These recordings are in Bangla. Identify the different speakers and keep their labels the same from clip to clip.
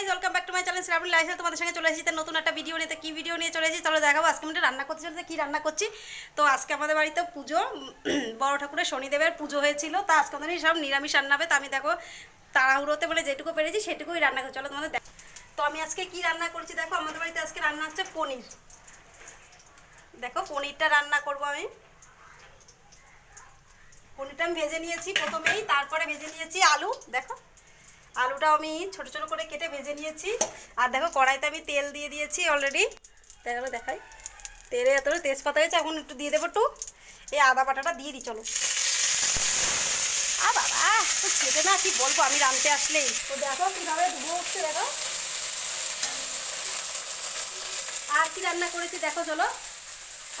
Speaker 1: Guys welcome back to my channel Srabani লাইফে তোমাদের সঙ্গে চলে এসেছি। নতুন একটা ভিডিও নিতে কি ভিডিও নিয়ে চলে এসেছি? চলো দেখাবো। আজকে আমি রান্না করতে চলেছে। কী রান্না করছি? তো আজকে আমাদের বাড়িতে পুজো। বড় ঠাকুরের শনিদেবের পুজো হয়েছিল। তো আজকে আমাদের সব নিরামিষ রান্না হবে। তো আমি দেখো, তাড়াহুড়োতে বলে যেটুকু পেরেছি, সেটুকুই রান্না করছি। চলো তোমাদের দেখ তো আমি আজকে কি রান্না করছি? দেখো, আমাদের বাড়িতে আজকে রান্না হচ্ছে পনির। দেখো, পনিরটা রান্না করব আমি। পনিরটা আমি ভেজে নিয়েছি প্রথমেই। তারপরে ভেজে নিয়েছি আলু। দেখো আলুটা আমি ছোট ছোট করে কেটে ভেজে নিয়েছি। আর দেখো, কড়াইতে আমি তেল দিয়ে দিয়েছি অলরেডি দেখো দেখাই। তেলে এত তেজপাতা হয়েছে, এখন একটু দিয়ে দেবো একটু। এই আদা বাটাটা দিয়ে দিই, চলো। আ বাবা, তো ছেটে না কি বলব, আমি রাঁধতে আসলেই। তো দেখো কীভাবে ধুবো উঠছে, দেখো। আর কি রান্না করেছি, দেখো, চলো।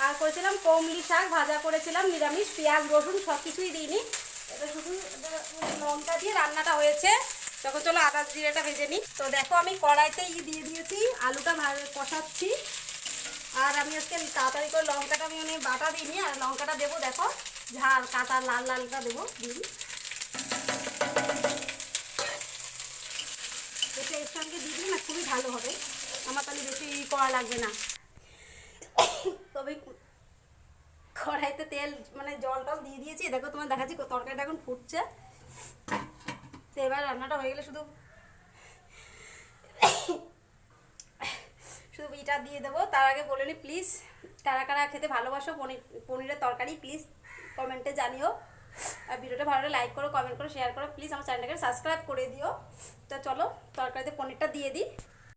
Speaker 1: আর করেছিলাম কমলি শাক, ভাজা করেছিলাম, নিরামিষ, পেঁয়াজ, রসুন সব কিছুই দিইনি। এটা শুধু লঙ্কা দিয়ে রান্নাটা হয়েছে। তখন চলো আদা জিরেটা ভেজে নিই। তো দেখো, আমি কড়াইতেই দিয়ে দিয়েছি, আলুটা কষাচ্ছি। আর আমি আজকে তাড়াতাড়ি করে লঙ্কাটা আমি মানে বাটা দিইনি, আর লঙ্কাটা দেবো, দেখো, ঝাল, কাঁচা, লাল, লালটা দেবো, দিই। এটা এর সঙ্গে দিয়ে দিলে না, খুবই ভালো হবে। আমার তাহলে বেশি করা লাগবে না। তবে কড়াইতে তেল মানে জল টল দিয়ে দিয়েছি। দেখো তোমার দেখাচ্ছি, তরকারিটা এখন ফুটছে। এবার রান্নাটা হয়ে গেলে শুধু শুধু ইটা দিয়ে দেবো। তার আগে বলে নি প্লিজ কারা কারা খেতে ভালোবাসো পনির পনিরের তরকারি প্লিজ কমেন্টে জানিও। আর ভিডিওটা ভালো লাইক করো কমেন্ট করো শেয়ার করো প্লিজ আমার চ্যানেলটাকে সাবস্ক্রাইব করে দিও। তো চলো, তরকারিতে পনিরটা দিয়ে দিই।